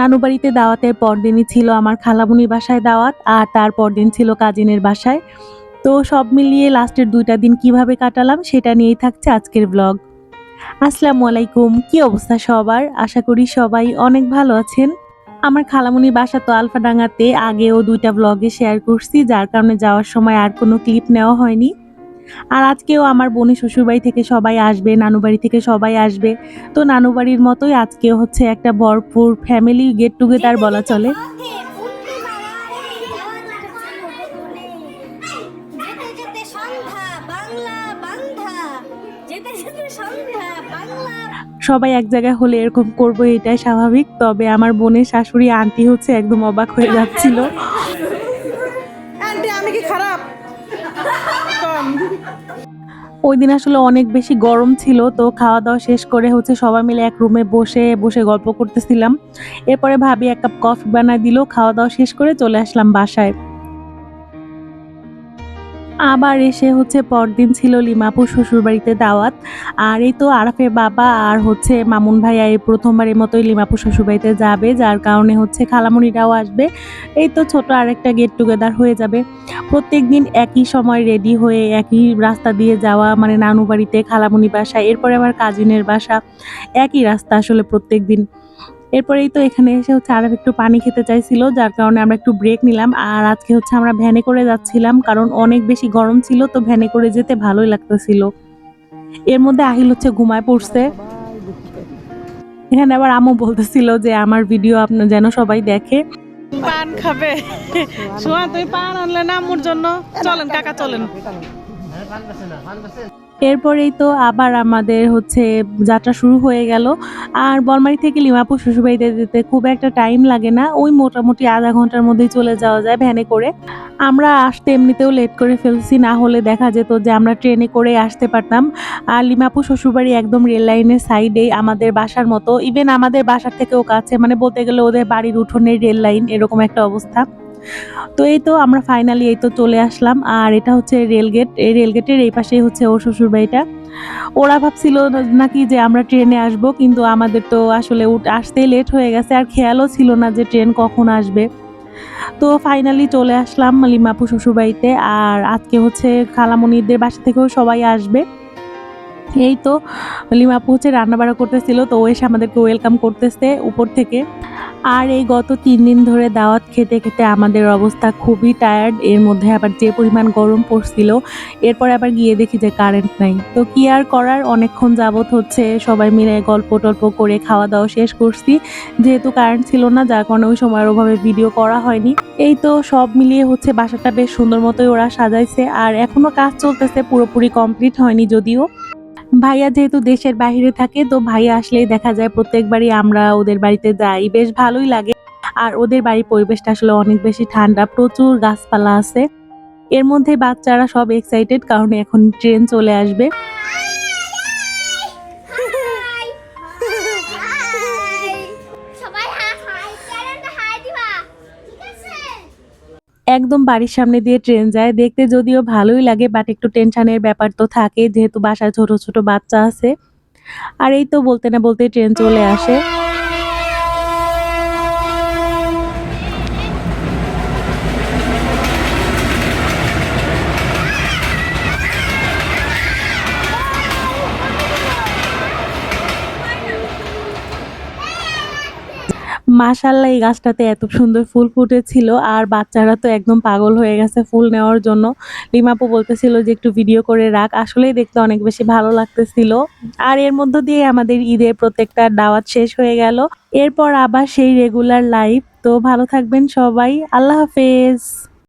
নানু বাড়িতে দাওয়াতের পরদিনই ছিল আমার খালামুনির বাসায় দাওয়াত আর তার পরদিন ছিল কাজিনের বাসায়। তো সব মিলিয়ে লাস্টের দুইটা দিন কীভাবে কাটালাম সেটা নিয়েই থাকছে আজকের ব্লগ আসসালামু আলাইকুম, কি অবস্থা সবার? আশা করি সবাই অনেক ভালো আছেন। আমার খালামুনির বাসা তো আলফাডাঙ্গাতে, আগেও দুইটা ব্লগে শেয়ার করছি, যার কারণে যাওয়ার সময় আর কোনো ক্লিপ নেওয়া হয়নি। আর আজকেও আমার বোনের শ্বশুরবাড়ি থেকে সবাই আসবে নানু বাড়ি থেকে সবাই আসবে। তো নানু বাড়ির মতোই আজকেও হচ্ছে একটা ভরপুর ফ্যামিলি গেট টুগেদার বলা চলে। সবাই এক জায়গায় হলে এরকম করব, এটাই স্বাভাবিক। তবে আমার বোনের শাশুড়ি, আন্টি হচ্ছে একদম অবাক হয়ে যাচ্ছিল। আন্টি, আমি কি খারাপ? ওই দিন আসলে অনেক বেশি গরম ছিল, তো খাওয়া দাওয়া শেষ করে হচ্ছে সবাই মিলে এক রুমে বসে বসে গল্প করতেছিলাম। এরপরে ভাবি এক কাপ কফি বানায় দিল খাওয়া দাওয়া শেষ করে চলে আসলাম বাসায়। আবার এসে হচ্ছে পরদিন ছিল লিমাপুর শ্বশুর বাড়িতে দাওয়াত। আর এই তো আরাফের বাবা আর হচ্ছে মামুন ভাইয়া এই প্রথমবারের মতোই লিমাপুর শ্বশুর বাড়িতে যাবে, যার কারণে হচ্ছে খালামুনিরাও আসবে। এই তো ছোট আরেকটা গেট টুগেদার হয়ে যাবে। প্রত্যেক দিন একই সময় রেডি হয়ে একই রাস্তা দিয়ে যাওয়া মানে নানু বাড়িতে, খালামুনি বাসা এরপরে আবার কাজিনের বাসা। একই রাস্তা আসলে প্রত্যেক দিন এরপরেই তো এখানে এসে হচ্ছে আর একটু পানি খেতে চাইছিল যার কারণে আমরা একটু ব্রেক নিলাম। আর আজকে হচ্ছে আমরা ভ্যানে করে যাচ্ছিলাম কারণ অনেক বেশি গরম ছিল তো ভ্যানে করে যেতে ভালোই লাগতেছিল। এর মধ্যে আহিল হচ্ছে ঘুমায় পড়ছে। এখানে আবার আমও বলতেছিল যে আমার ভিডিও আপনার যেন সবাই দেখে। পান খাবে। সোয়া তুই পান আনলে না আম্মুর জন্য। চলেন কাকা চলেন। এরপরেই তো আবার আমাদের হচ্ছে যাত্রা শুরু হয়ে গেল। আর বলমারি থেকে লিমাপুর শ্বশুরবাড়িতে যেতে খুব একটা টাইম লাগে না। ওই মোটামুটি আধা ঘণ্টার মধ্যেই চলে যাওয়া যায় ভ্যানে করে। আমরা আসতে এমনিতেও লেট করে ফেলছি, না হলে দেখা যেত যে আমরা ট্রেনে করে আসতে পারতাম। আর লিমাপুর শ্বশুরবাড়ি একদম রেল লাইনের সাইডেই আমাদের বাসার মতো। ইভেন আমাদের বাসার থেকেও কাছে মানে বলতে গেলে ওদের বাড়ির উঠোনের রেল লাইন এরকম একটা অবস্থা। তো এই তো আমরা ফাইনালি এই তো চলে আসলাম। আর এটা হচ্ছে রেলগেট এই রেলগেটের এই পাশেই হচ্ছে ওর শ্বশুর বাড়িটা ওরা ভাবছিল নাকি যে আমরা ট্রেনে আসব, কিন্তু আমাদের তো আসলে আসতেই লেট হয়ে গেছে, আর খেয়ালও ছিল না যে ট্রেন কখন আসবে। তো ফাইনালি চলে আসলাম লিমাপু শ্বশুরবাড়িতে, আর আজকে হচ্ছে খালামণিদের বাসা থেকেও সবাই আসবে। এই তো লিমাপু হচ্ছে রান্নাবাড়া করতেছিল, তো ও এসে আমাদেরকে ওয়েলকাম করতেছে উপর থেকে। আর এই গত তিন দিন ধরে দাওয়াত খেতে খেতে আমাদের অবস্থা খুবই টায়ার্ড এর মধ্যে আবার যে পরিমাণ গরম পড়ছিল, এরপর আবার গিয়ে দেখি যে কারেন্ট নাই। তো কি আর করার, অনেকক্ষণ যাবত হচ্ছে, সবাই মিলে গল্প টল্প করে খাওয়া দাওয়া শেষ করছি। যেহেতু কারেন্ট ছিল না, যার কারণে ওই সময় ওভাবে ভিডিও করা হয়নি। এই তো সব মিলিয়ে হচ্ছে বাসাটা বেশ সুন্দর মতোই ওরা সাজাইছে, আর এখনও কাজ চলতেছে, পুরোপুরি কমপ্লিট হয়নি যদিও। ভাইয়া যেহেতু দেশের বাহিরে থাকে, তো ভাইয়া আসলেই দেখা যায় প্রত্যেকবারই আমরা ওদের বাড়িতে যাই। বেশ ভালোই লাগে। আর ওদের বাড়ির পরিবেশটা আসলে অনেক বেশি ঠান্ডা। প্রচুর গাছপালা আছে। এর মধ্যে বাচ্চারা সব এক্সাইটেড কারণ এখন ট্রেন চলে আসবে। একদম বাড়ির সামনে দিয়ে ট্রেন যায়। দেখতে যদিও ভালোই লাগে বাট একটু টেনশানের ব্যাপার তো থাকে, যেহেতু বাসায় ছোট ছোট বাচ্চা আছে। আর এই তো বলতে না বলতে ট্রেন চলে আসে। মাশাল্লাহ এই গাছটাতে এত সুন্দর ফুল ফুটেছিল আর বাচ্চারা তো একদম পাগল হয়ে গেছে ফুল নেওয়ার জন্য। লিমাপু বলতেছিল যে একটু ভিডিও করে রাখ, আসলেই দেখতে অনেক বেশি ভালো লাগতেছিল। আর এর মধ্য দিয়ে আমাদের ঈদের প্রত্যেকটা দাওয়াত শেষ হয়ে গেল। এরপর আবার সেই রেগুলার লাইফ তো ভালো থাকবেন সবাই, আল্লাহ হাফেজ।